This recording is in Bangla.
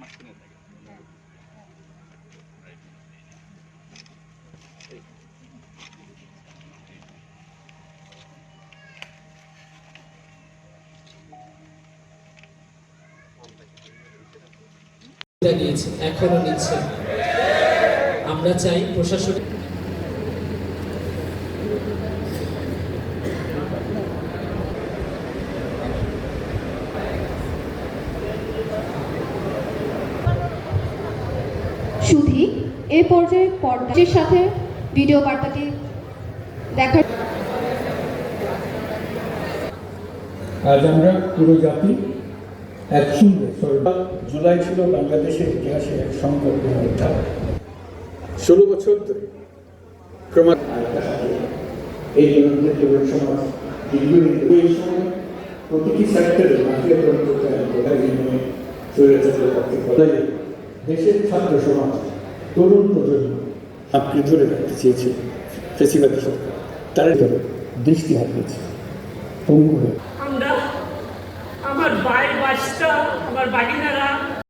মাঝখানে নিয়েছে এখনও নিচ্ছে। আমরা চাই প্রশাসন সুধী এ পর্যায়ে পর্দার সাথে ভিডিও বার্তাটি দেখার আজ আমরা পুরো জাতি একসঙ্গে জুলাই ছিল বাংলাদেশের ইতিহাসে এক সংকল্পের অধ্যায় ষোলো বছর ধরে ক্রমাৎ এই জন্য যুবক সমাজ প্রতিটি সেক্টরে গোটা দেশের ছাত্র সমাজ, তরুণ প্রজন্ম, আপনি ধরে রাখতে চেয়েছে ফেসিবাদ সরকার। তারা দৃষ্টি হারিয়েছে আমরা আমার ভাই বাসটা, আমার বাগিনারা